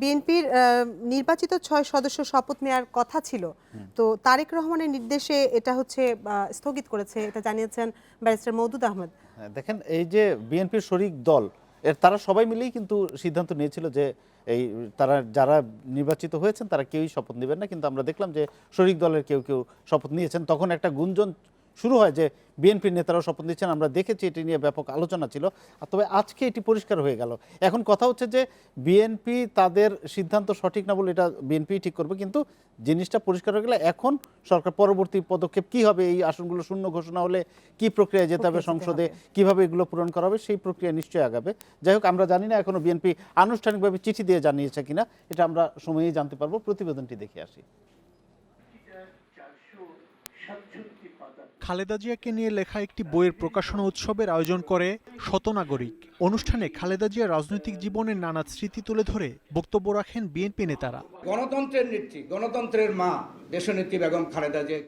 বিএনপির নির্বাচিত ছয় সদস্য শপথ নেওয়ার কথা ছিল। তো তারেক রহমানের নির্দেশে এটা হচ্ছে স্থগিত করেছে। এটা জানিয়েছেন ব্যারিস্টার মওদুদ আহমেদ। হ্যাঁ, দেখেন এই যে বিএনপির শরিক দল এর তারা সবাই মিলেই কিন্তু সিদ্ধান্ত নিয়েছিল যে এই তারা যারা নির্বাচিত হয়েছেন তারা কেউই শপথ নেবেন না। কিন্তু আমরা দেখলাম যে শরিক দলের কেউ কেউ শপথ নিয়েছেন। তখন একটা গুঞ্জন শুরু হয় যে বিএনপির নেতারাও শপথ নিচ্ছেন। আমরা দেখেছি এটি নিয়ে ব্যাপক আলোচনা ছিল। তবে আজকে এটি পরিষ্কার হয়ে গেল। এখন কথা হচ্ছে যে বিএনপি তাদের সিদ্ধান্ত সঠিক না বলে এটা বিএনপি ঠিক করবে। কিন্তু জিনিসটা পরিষ্কার হয়ে গেলে এখন সরকার পরবর্তী পদক্ষেপ কি হবে এই আসনগুলো শূন্য ঘোষণা হলে কি প্রক্রিয়ায় যেতে হবে সংসদে। কীভাবে এগুলো পূরণ করা হবে সেই প্রক্রিয়া নিশ্চয়ই আগাবে। যাই হোক আমরা জানি না এখনও বিএনপি আনুষ্ঠানিকভাবে চিঠি দিয়ে জানিয়েছে কিনা এটা আমরা সময়েই জানতে পারব। প্রতিবেদনটি দেখে আসি। খালেদা জিয়াকে নিয়ে লেখা একটি বইয়ের প্রকাশনা উৎসবের আয়োজন করে শতনাগরিক। অনুষ্ঠানে খালেদা জিয়ার রাজনৈতিক জীবনের নানা স্মৃতি তুলে ধরে বক্তব্য রাখেন বিএনপি নেতারা। গণতন্ত্রের নেত্রী গণতন্ত্রের মা দেশনেত্রী বেগম খালেদা জিয়া।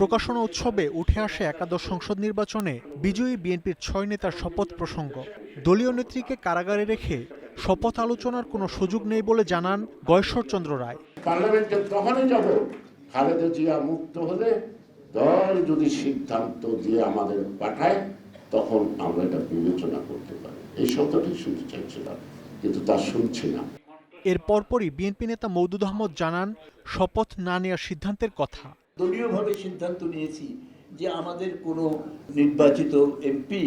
প্রকাশনা উৎসবে উঠে আসে একাদশ সংসদ নির্বাচনে বিজয়ী বিএনপির ছয় নেতার শপথ প্রসঙ্গ। দলীয় নেত্রীকে কারাগারে রেখে শপথ আলোচনার কোনো সুযোগ নেই বলে জানান গয়েশ্বরচন্দ্র রায়। পার্লামেন্টে তখনই যাব খালেদা জিয়া মুক্ত হলে দল যদি সিদ্ধান্ত দিয়ে আমাদের পাঠায় তখন আমরা এটা বিবেচনা করতে পারি। এই শব্দটি শুনতে চাইছিলাম কিন্তু তা শুনছি না। এর পরপরই বিএনপি নেতা মৌদুদ আহমদ জানান শপথ না নেওয়ার সিদ্ধান্তের কথা। দলীয়ভাবে সিদ্ধান্ত নিয়েছি যে আমাদের কোনো নির্বাচিত এমপি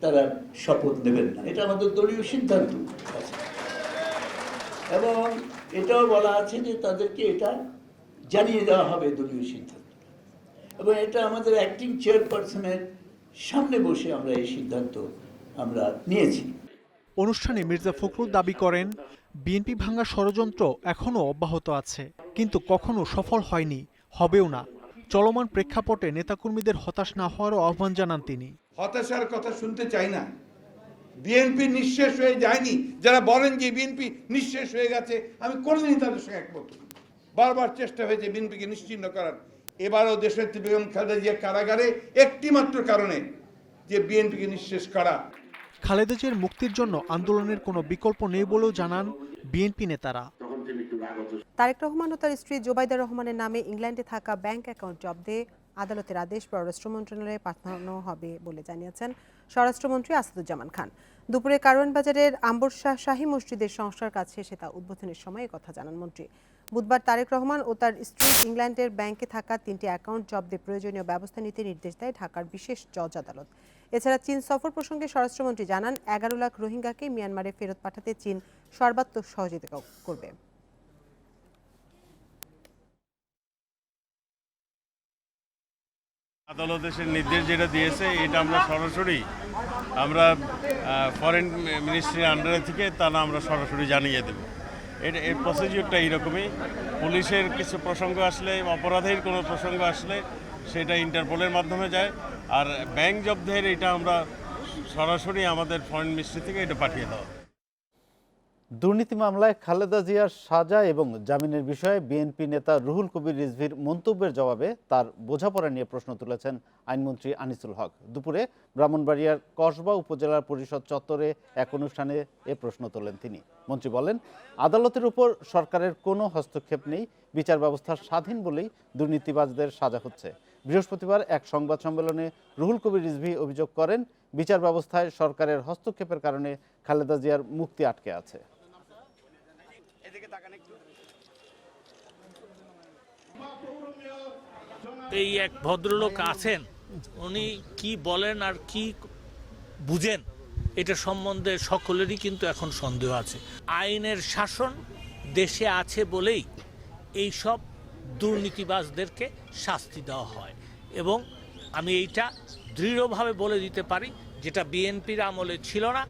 তারা শপথ নেবেন না। এটা আমাদের দলীয় সিদ্ধান্ত। আছে। এবং এটাও বলা আছে যে তাদেরকে এটা জানিয়ে দেওয়া হবে দলীয় সিদ্ধান্ত। এবং এটা আমাদের অ্যাক্টিং চেয়ারপারসনের সামনে বসে আমরা এই সিদ্ধান্ত আমরা নিয়েছি। অনুষ্ঠানে মির্জা ফখরুল দাবি করেন বিএনপি ভাঙা ষড়যন্ত্র এখনও অব্যাহত আছে কিন্তু কখনো সফল হয়নি হবেও না। চলমান প্রেক্ষাপটে নেতাকর্মীদের হতাশ না হওয়ারও আহ্বান জানান তিনি। হতাশার কথা শুনতে চাই না। বিএনপি নিঃশেষ হয়ে যায়নি। যারা বলেন যে বিএনপি নিঃশেষ হয়ে গেছে আমি কোনোদিনই তাদের সঙ্গে একমত বারবার চেষ্টা হয়েছে বিএনপিকে নিশ্চিন্ন করার। এবারও দেশের বেগম খালেদা জিয়া কারাগারে একটি মাত্র কারণে যে বিএনপিকে নিঃশেষ করা। খালেদা জিয়ার মুক্তির জন্য আন্দোলনের কোনো বিকল্প নেই বলেও জানান বিএনপি নেতারা। তারেক রহমান ও তার স্ত্রী জোবাইদা রহমানের নামে ইংল্যান্ডে থাকা ব্যাংক অ্যাকাউন্ট জব্দে আদালতের আদেশ পররাষ্ট্র মন্ত্রণালয়ে পাঠানো হবে বলে জানিয়েছেন স্বরাষ্ট্রমন্ত্রী আসাদুজ্জামান খান। দুপুরে কারওয়ান বাজারের আম্বরশাহ শাহী মসজিদের সংস্কার কাজ শেষে তা উদ্বোধনের সময় কথা জানান মন্ত্রী। বুধবার তারেক রহমান ও তার স্ত্রী ইংল্যান্ডের ব্যাংকে থাকা তিনটি অ্যাকাউন্ট জব্দে প্রয়োজনীয় ব্যবস্থা নিতে নির্দেশ দেয় ঢাকার বিশেষ জজ আদালত এছাড়া চীন সফর প্রসঙ্গে স্বরাষ্ট্রমন্ত্রী জানান, এগারো লাখ রোহিঙ্গাকে মিয়ানমারে ফেরত পাঠাতে চীন সর্বাত্মক সহযোগিতা করবে। আদালত দেশের নির্দেশ যেটা দিয়েছে, এটা আমরা সরাসরি আমরা ফরেন মিনিস্ট্রির আন্ডারে থেকে তা না আমরা সরাসরি জানিয়ে দেব। এর এর প্রসিডিউরটা এইরকমই। পুলিশের কিছু প্রসঙ্গ আসলে, অপরাধের কোনো প্রসঙ্গ আসলে সেটা ইন্টারপোলের মাধ্যমে যায়। আর ব্যাংক জব্দের এটা আমরা সরাসরি আমাদের ফরেন মিনিস্ট্রি থেকে এটা পাঠিয়ে দেওয়া। দুর্নীতি মামলায় খালেদা জিয়ার সাজা এবং জামিনের বিষয়ে বিএনপি নেতা রুহুল কবির রিজভির মন্তব্যের জবাবে তার বোঝাপড়া নিয়ে প্রশ্ন তুলেছেন আইনমন্ত্রী আনিসুল হক। দুপুরে ব্রাহ্মণবাড়িয়ার কসবা উপজেলার পরিষদ চত্বরে এক অনুষ্ঠানে এ প্রশ্ন তোলেন তিনি। মন্ত্রী বলেন, আদালতের উপর সরকারের কোনো হস্তক্ষেপ নেই, বিচার ব্যবস্থা স্বাধীন বলেই দুর্নীতিবাজদের সাজা হচ্ছে। বৃহস্পতিবার এক সংবাদ সম্মেলনে রুহুল কবির রিজভি অভিযোগ করেন, বিচার ব্যবস্থায় সরকারের হস্তক্ষেপের কারণে খালেদা জিয়ার মুক্তি আটকে আছে। এই এক ভদ্রলোক আছেন, উনি কি বলেন আর কি বুঝেন, এটা সম্বন্ধে সকলেরই কিন্তু এখন সন্দেহ আছে। আইনের শাসন দেশে আছে বলেই এই সব দুর্নীতিবাজদেরকে শাস্তি দেওয়া হয় এবং আমি এইটা দৃঢ়ভাবে বলে দিতে পারি, যেটা বিএনপির আমলে ছিল না